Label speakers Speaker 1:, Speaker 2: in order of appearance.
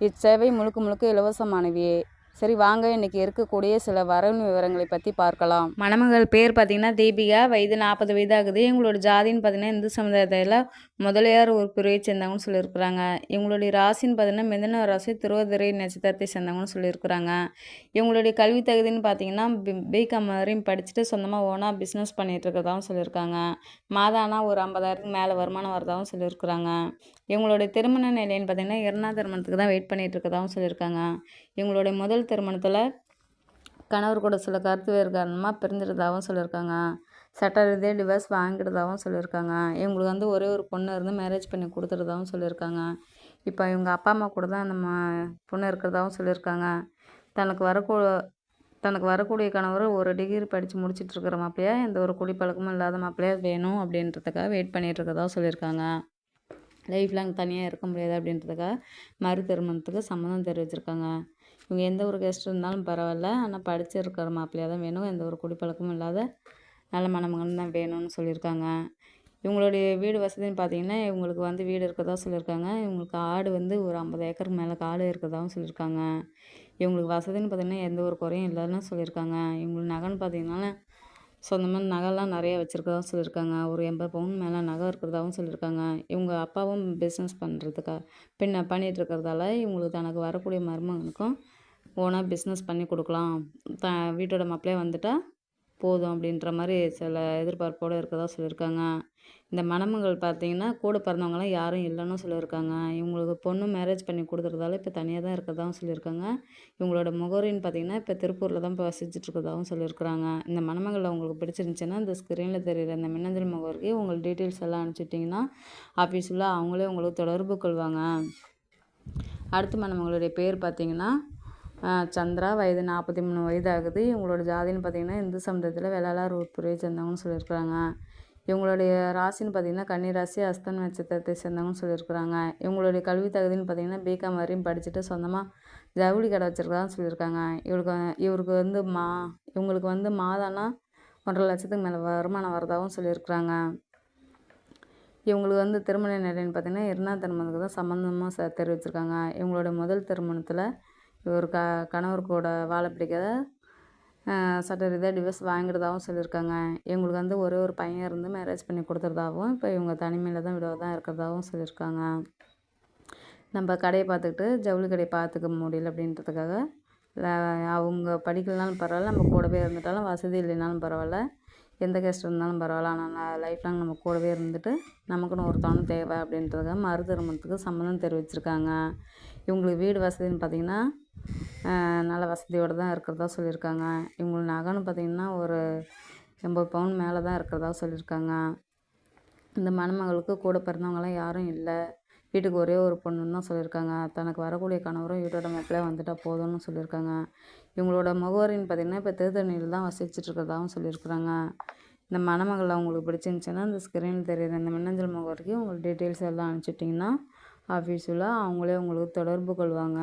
Speaker 1: இச்சேவை முழுக்க முழுக்க இலவசமானவையே. சரி வாங்க. இன்னைக்கு இருக்கக்கூடிய சில வரவு விவரங்களை பற்றி பார்க்கலாம். மணமகள் பேர் பார்த்தீங்கன்னா தீபிகா. வயது நாற்பது வயது ஆகுது இவங்களோட ஜாதின்னு பார்த்தீங்கன்னா இந்து சமுதாயத்தில் முதலியார் ஒரு பிரிவை சேர்ந்தவங்கன்னு சொல்லியிருக்கிறாங்க. இவங்களுடைய ராசின்னு பார்த்தீங்கன்னா மிதன ராசி திருவதிரை நட்சத்திரத்தை சேர்ந்தவங்கன்னு சொல்லியிருக்கிறாங்க. இவங்களுடைய கல்வி தகுதின்னு பார்த்தீங்கன்னா பி பிகாம் வரையும் படிச்சுட்டு சொந்தமாக ஓனாக பிஸ்னஸ் பண்ணிகிட்டு இருக்கிறதாகவும் சொல்லியிருக்காங்க. மாதானா ஒரு ஐம்பதாயிரத்துக்கு மேலே வருமானம் வரதாகவும் சொல்லியிருக்கிறாங்க. இவங்களுடைய திருமண நிலைன்னு பார்த்தீங்கன்னா இரண்டாம் திருமணத்துக்கு தான் வெயிட் பண்ணிகிட்டு இருக்கதாகவும் சொல்லியிருக்காங்க. இவங்களுடைய முதல் திருமணத்தில் கணவர் கூட சில கருத்து வேறு காரணமாக பிரிஞ்சிருந்தாவும் சொல்லியிருக்காங்க. சட்ட ரீதியாக டிவர்ஸ் வாங்கிடுறதாகவும் சொல்லியிருக்காங்க. இவங்களுக்கு வந்து ஒரே ஒரு பொண்ணு இருந்து மேரேஜ் பண்ணி கொடுத்துறதாகவும் சொல்லியிருக்காங்க. இப்போ இவங்க அப்பா அம்மா கூட தான் நம்ம பொண்ணு இருக்கிறதாகவும் சொல்லியிருக்காங்க. தனக்கு வரக்கூ தனக்கு வரக்கூடிய கணவர் ஒரு டிகிரி படித்து முடிச்சிட்டு இருக்கிற மாப்பிள்ளையா எந்த ஒரு குடிப்பழக்கமும் இல்லாத மாப்பிள்ளையா வேணும் அப்படின்றதுக்காக வெயிட் பண்ணிகிட்டு இருக்கிறதா சொல்லியிருக்காங்க. லைஃப் லாங் தனியாக இருக்க முடியாது அப்படின்றதுக்காக மறு திருமணத்துக்கு சம்மதம் தெரிவிச்சிருக்காங்க. இவங்க எந்த ஒரு கெஸ்ட் இருந்தாலும் பரவாயில்ல. ஆனால் படிச்சிருக்கிற மாப்பிள்ளையாக தான் வேணும். எந்த ஒரு குடிப்பழக்கமும் இல்லாத நல்ல மணமகன் தான் வேணும்னு சொல்லியிருக்காங்க. இவங்களுடைய வீடு வசதின்னு பார்த்தீங்கன்னா இவங்களுக்கு வந்து வீடு இருக்கிறதா சொல்லியிருக்காங்க. இவங்களுக்கு ஆடு வந்து ஒரு ஐம்பது ஏக்கருக்கு மேலே காடு இருக்கதாகவும் சொல்லியிருக்காங்க. இவங்களுக்கு வசதின்னு பார்த்தீங்கன்னா எந்த ஒரு குறையும் இல்லைன்னு சொல்லியிருக்காங்க. இவங்களுக்கு நகைன்னு பார்த்தீங்கன்னா ஸோ இந்த மாதிரி நகைலாம் நிறைய வச்சுருக்கதாகவும் சொல்லியிருக்காங்க. ஒரு எண்பது பவுன் மேலே நகை இருக்கிறதாகவும் சொல்லியிருக்காங்க. இவங்க அப்பாவும் பிஸ்னஸ் பண்ணுறதுக்காக பின்ன பண்ணிகிட்டு இருக்கிறதால இவங்களுக்கு தனக்கு வரக்கூடிய மருமகனுக்கும் ஓனாக பிஸ்னஸ் பண்ணி கொடுக்கலாம். த வீட்டோட மாப்பிள்ளையே வந்துட்டால் போதும் அப்படின்ற மாதிரி சில எதிர்பார்ப்போடு இருக்கிறதா சொல்லியிருக்காங்க. இந்த மணமகள் பார்த்தீங்கன்னா கூட பிறந்தவங்களாம் யாரும் இல்லைன்னு சொல்லியிருக்காங்க. இவங்களுக்கு பொண்ணு மேரேஜ் பண்ணி கொடுத்துறதால இப்போ தனியாக தான் இருக்கிறதாகவும் சொல்லியிருக்காங்க. இவங்களோட முகவரின்னு பார்த்தீங்கன்னா இப்போ திருப்பூரில் தான் இப்போ வசிச்சுட்டு இருக்கிறதாகவும் சொல்லியிருக்கிறாங்க. இந்த மணமகள் உங்களுக்கு பிடிச்சிருந்துச்சின்னா இந்த ஸ்க்ரீனில் தெரியுற இந்த மின்னஞ்சல் முகவரிக்கு உங்களுக்கு டீட்டெயில்ஸ் எல்லாம் அனுப்பிச்சிட்டிங்கன்னா ஆஃபீஸில் அவங்களே உங்களுக்கு தொடர்பு கொள்வாங்க. அடுத்த மணமகளுடைய பேர் பார்த்தீங்கன்னா சந்திரா வயது நாற்பத்தி மூணு வயது ஆகுது இவங்களோட ஜாதின்னு பார்த்தீங்கன்னா இந்து சமுதாயத்தில் வெள்ளாளர் உட்புறையை சேர்ந்தவங்கன்னு சொல்லியிருக்கிறாங்க. இவங்களுடைய ராசின்னு பார்த்தீங்கன்னா கன்னி ராசி அஸ்தன் நட்சத்திரத்தை சேர்ந்தவங்கன்னு சொல்லியிருக்கிறாங்க. இவங்களுடைய கல்வி தகுதின்னு பார்த்தீங்கன்னா பிகாம் வரையும் படிச்சுட்டு சொந்தமாக ஜவுளி கடை வச்சுருக்கதான்னு சொல்லியிருக்காங்க. இவருக்கு இவருக்கு வந்து மா இவங்களுக்கு வந்து மாதம்னா ஒன்றரை லட்சத்துக்கு மேலே வருமானம் வரதாகவும் சொல்லியிருக்கிறாங்க. இவங்களுக்கு வந்து திருமண நிலைன்னு பார்த்தீங்கன்னா இரண்டாம் திருமணத்துக்கு தான் சம்மந்தமாக ச தெரிவிச்சிருக்காங்க. இவங்களோட முதல் திருமணத்தில் இவர் க கணவர் கூட வாழ பிடிக்காத சட்ட ரீதியாக டிவோர்ஸ் வாங்கிடுறதாகவும் சொல்லியிருக்காங்க. இவங்களுக்கு வந்து ஒரே ஒரு பையன் இருந்து மேரேஜ் பண்ணி கொடுத்துறதாகவும் இப்போ இவங்க தனிமையில் தான் விடவாக தான் இருக்கிறதாகவும் சொல்லியிருக்காங்க. நம்ம கடையை பார்த்துக்கிட்டு ஜவுளி கடையை பார்த்துக்க முடியல அப்படின்றதுக்காக அவங்க படிக்கலனாலும் பரவாயில்ல நம்ம கூடவே இருந்துட்டாலும் வசதி இல்லைனாலும் பரவாயில்ல. எந்த கஷ்டம் இருந்தாலும் பரவாயில்ல. ஆனால் லைஃப் லாங் நம்ம கூடவே இருந்துட்டு நமக்குன்னு ஒருத்தவனும் தேவை அப்படின்றதுக்காக மறுதிருமணத்துக்கு சம்மந்தம் சம்மதம் தெரிவிச்சிருக்காங்க. இவங்களுக்கு வீடு வசதின்னு பார்த்திங்கன்னா நல்ல வசதியோடு தான் இருக்கிறதா சொல்லியிருக்காங்க. இவங்களுக்கு நகைன்னு பார்த்திங்கன்னா ஒரு எண்பது பவுன் மேலே தான் இருக்கிறதா சொல்லியிருக்காங்க. இந்த மணமகளுக்கு கூட பிறந்தவங்களாம் யாரும் இல்லை. வீட்டுக்கு ஒரே ஒரு பொண்ணுன்னு தான் சொல்லியிருக்காங்க. தனக்கு வரக்கூடிய கணவரும் வீட்டோட மாப்பிள்ளையே வந்துட்டால் போதும்னு சொல்லியிருக்காங்க. இவங்களோட முகவரின்னு பார்த்திங்கன்னா இப்போ திருத்தணியில் தான் வசிச்சுட்டு இருக்கிறதாகவும் சொல்லியிருக்கிறாங்க. இந்த மணமகள் அவங்களுக்கு பிடிச்சிருந்துச்சின்னா அந்த ஸ்க்ரீனில் தெரியுற இந்த மின்னஞ்சல் முகவரிக்கு உங்களுக்கு டீட்டெயில்ஸ் எல்லாம் அனுப்பிச்சிட்டிங்கன்னா ஆஃபீஸில் அவங்களே உங்களுக்கு தொடர்பு கொள்வாங்க.